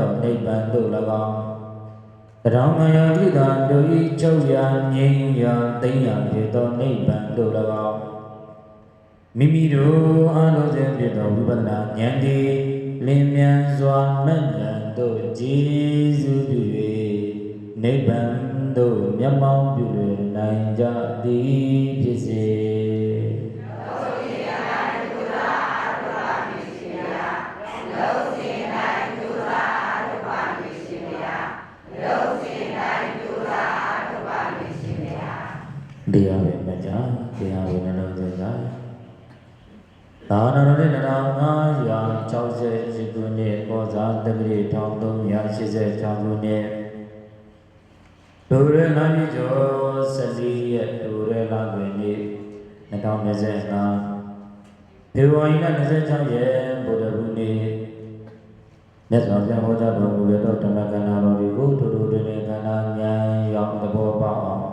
သောနိဗ္ဗာန်သို့၎င်းတောင်မယတိတာတို့ဤချုပ်ရာငြိမ်းရာသိမ်းရာဖြစ်သောနိဗ္ဗာန်သို့၎င်းမိမိတို့အားလုံးစဉ်ဖြစ်သောဝိပဿနာဉာဏ်သည်လင်းမြန်စွာမှတ်ဉာဏ်သို့ကြည်စုပြု၍နိဗ္ဗာန်သို့မျက်မှောက်ပြုနိုင်ကြသည်ဖြစ်စေ တရားပဲမကြတရားပဲနှလုံးသွင်းကြသာနာတော်နဲ့1560ခုနှစ်ကောဇာတက္ကရီ1386ခုနှစ်ဒုရနာမီကျော်14ရက်ဒုရလာတွင်နေ့2025ဖေဖော်ဝါရီလ26ရက်ဗုဒ္ဓဘုနေ့မြတ်စွာဘုရားဟောကြားတော်မူသောဓမ္မကဏ္ဍတော်တွေကိုတူတူတွင်တွင်ကဏ္ဍဉာဏ်ရောက်သဘောပေါက်အောင်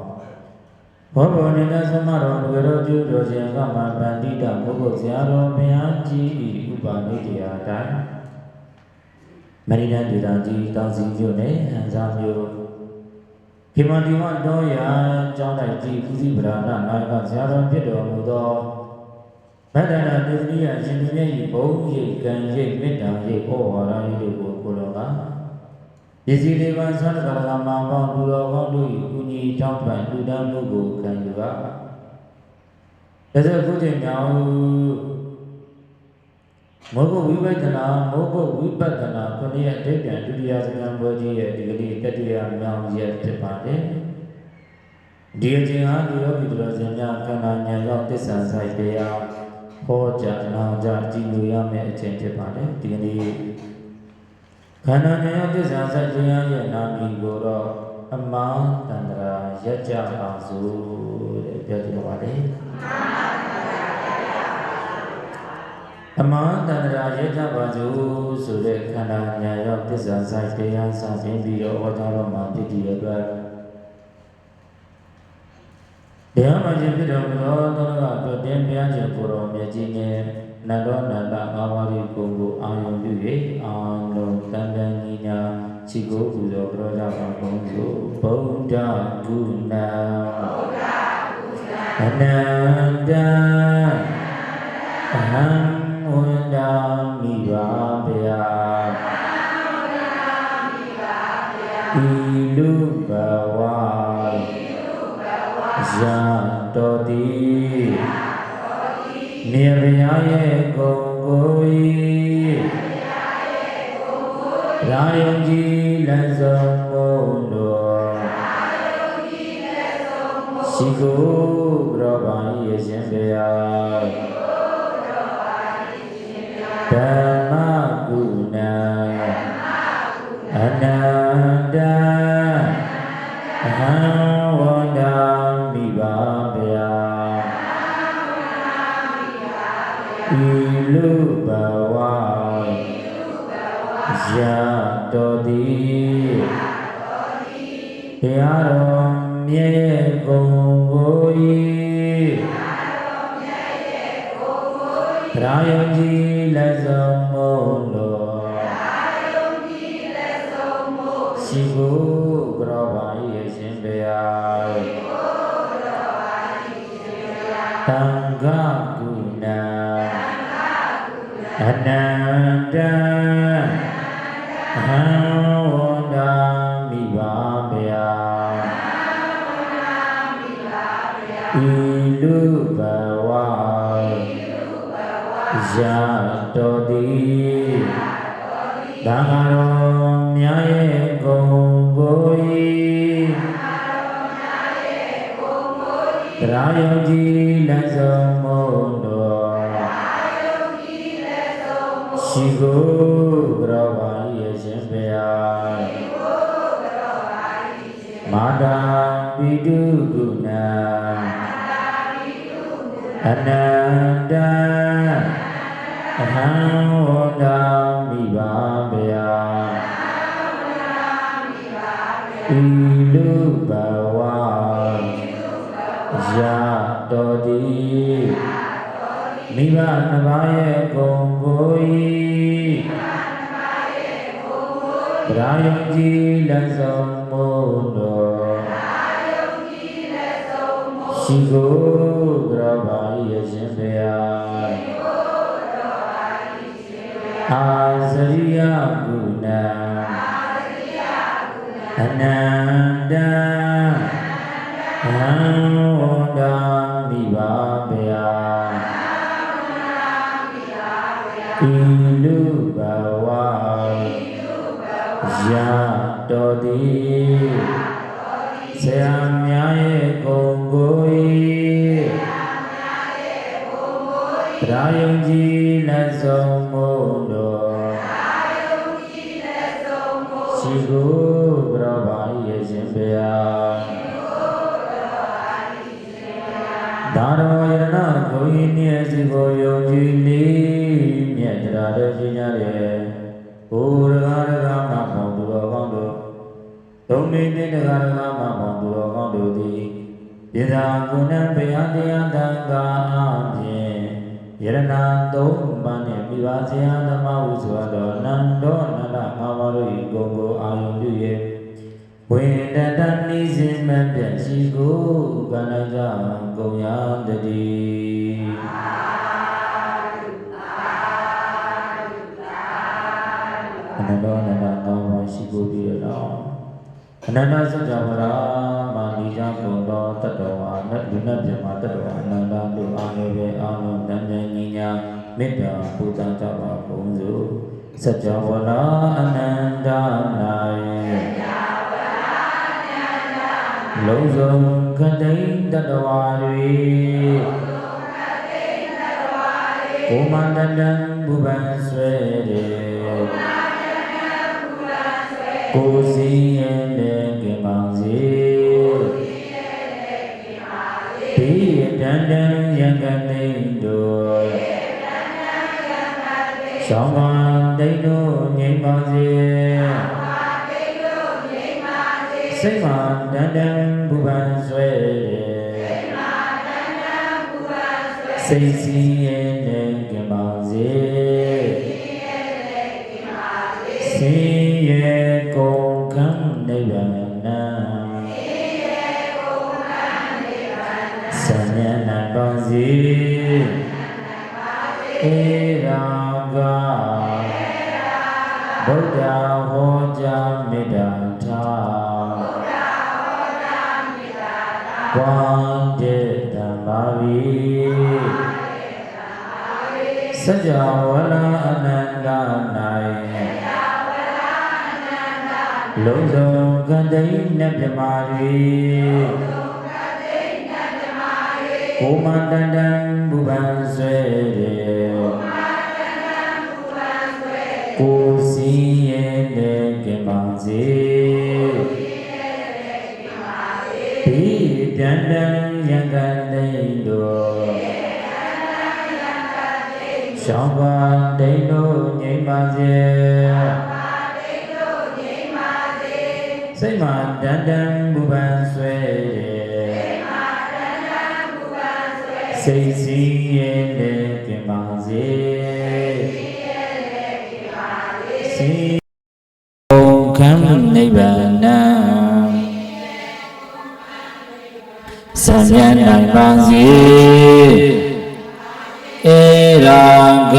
ဘောဘောနေတဲ့သမတော်လူတော်ကျူတော်ရှင်ကမှဗန္တိတဘုဂုတ်ဆရာတော်ဘုရားကြီးဤဥပါမိတရားတိုင်းမရိဒန်ဒေသကြီးတောင်စီမြို့နယ်ဟန်စာမြို့ခိမတိဝတော်ရာကျောင်းတိုက်ကြီးဦးစီးဗရာဏနာယကဆရာတော်ဖြစ်တော်မူသောဗဒ္ဒနာသစ္စရိယရှင်သူမြတ်ဤဘုံရိတ်ကံရိတ်မေတ္တာရိတ်ဩဝါဒရိတ်တို့ကိုကိုလောက ပစ္စည်းလေးပါးသံဃာကမ္မပေါင်းလူတော်ကောင်းတို့၏ကုညီထောက်ပံ့လူတန်းမှုကိုခံယူပါ။ဒါဆိုခုချိန်မြောင်မောဂဝိပဿနာမောဂဝိပဿနာခုနှစ်ရက်အဓိပ္ပာယ်ဒုတိယစကားပွဲကြီးရဲ့ဒီကနေ့တတိယမြောင်ရက်ဖြစ်ပါတယ်။ဒီအချိန်ဟာဒီယောဂီတို့ရှင်များခန္ဓာဉာဏ်ရောက်သစ္စာဆိုင်တရားဟောကြားနာကြားကြည်ညိုရမယ့်အချိန်ဖြစ်ပါတယ်ဒီကနေ့ ခန္ဓာဉာဏ်သစ္စာစัจတရားရဲ့နာမည်ကိုတော့အမန္တန္တရာရက်ကြပါစို့တဲ့ပြောကြပါလေအမန္တန္တရာရက်ကြပါစို့ဆိုတဲ့ခန္ဓာဉာဏ်ရောသစ္စာစัจတရားစသင်ပြီးတော့ဟောကြားတော်မှာဖြစ်တည်ရတဲ့တရားမှရှင်ဖြစ်တော်မူသောသောကအတွက်တင်ပြခြင်းကိုယ်တော်မြတ်ကြီးနဲ့ နတ်တော်နန္ဒအာဝါရီကိုကိုအာယုံပြု၍အာလုံးတန်တန်ကြီးညာချီကိုပူဇော်ကြောကြပါဘုံသို့ဗုဒ္ဓဂုဏအနန္တအဟံဝန္တာမိပါဗျာဤလူဘဝဇာတော်တိ နေဗျာရဲ့ကိုယ်ကိုဤရာယုံကြည်လက်ဆုံးမုံတော်ရှိကိုကြောပါ၏အရှင်ဘုရားဓမ္မကုဏအနန္တအဟံ ဤလူဘဝရတော်သည်ဘုရားတော်မြတ်ကုံကို၏ရာယုံကြည်လက်ဆုံးမုံတော်ရှိကိုကြောပါ၏အရှင်ဘုရားတံဃာကု အနန္တအဟံဝန္တာမိပါဗျာဤလူဘဝရတော်သည်သံဃာတော်မြတ်ရဲ့ဂုံကို၏တရားယုံကြည်လက်ဆုံးမုံ ရှိကိုကြောပါ၏အရှင်ဘုရားမာတာပိတုကုဏအနန္တအဟံဝန္တာမိပါဗျာဤလူဘဝရတော်သည် မိဘနှစ်ပါးရဲ့ဂုံကို၏ရာယုံကြည်လက်ဆုံးမို့တော်ရှိကိုကရပါရဲ့ရှင်ဘုရားအာဇရိယကုဏအနန္တဟံဝန္ဒာမိပါ ရတော်သည်ဆရာများရဲ့ဂုံကို၏ရာယုံကြည်လက်ဆုံးမို့တော်ရှိကိုဘရပါရဲ့ရှင်ဗျာဒါတော်ယရဏဂုံဤမြတ်စီကိုယုံကြည်လေးမြတ်တရားတော်ကြီးများရဲ့ ဘုရားရကမပေါင်းသူတော်ကောင်းတို့သုံးမိနစ်တရားရကမပေါင်းသူတော်ကောင်းတို့သည်ယသာကုဏံဘယတရားတံကာအပြင်ယရဏသုံးပါးနှင့်မိဘဆရာဓမ္မဟုဆိုသောနန္တောနန္ဒငါမတို့၏ဂုဏ်ကိုအာယုန်ပြု၍ဝိတတနိစဉ်မပြတ်ရှိကိုကန္နကြကုန်ရတည်း အနန္တောနန္ဒငါမရှိကိုပြီးရတော့အနန္တစัจ java ရာမာနိကြကုန်သောတတ္တဝါနတ်လူနတ်မြတ်မှာတတ္တဝါအနန္တတို့အာမေပဲအာနုနန္ဒညီညာမေတ္တာပူဇော်ကြပါကုန်စို့စัจ java ရာအနန္တ၌လုံးစုံခတိန်တတ္တဝါတွေကိုမန္တတံဘုဗံဆွေရေ ကိုယ်စီရဲ့လည်းကင်ပါစေဒီတန်တန်ယံကနေတို့ရှောင်းပါတိတ်တို့ငြိမ်ပါစေစိတ်မှာတန်တန်ဘုဗံဆွဲစိတ်စီရဲ့လည်းကင်ပါစေ ခံနိဗ္ဗာန်ဆံဉာဏ်ပါစေဧရာကဗုဒ္ဓဟောကြားမေတ္တာထားဝန္တေတံပါဝီစัจ java လာအနန္တ၌ လုံးစုံကံတိန်နတ်မြမာတွေကိုမန္တန်တံဘုဗံဆွေရေကိုစီရဲ့နဲ့ကင်ပါစေဒီတန်တန်ယံကံတိန်တို့ရှောင်းပါတိန်တို့ငြိမ်ပါစေ စိတ်မှာတန်တန်ဘုဗံဆွဲစိတ်စီရဲ့နဲ့ကင်ပါစေစိတ်ဘုံခံနိဗ္ဗာန်ဆံရနိုင်ပါစေဧရာက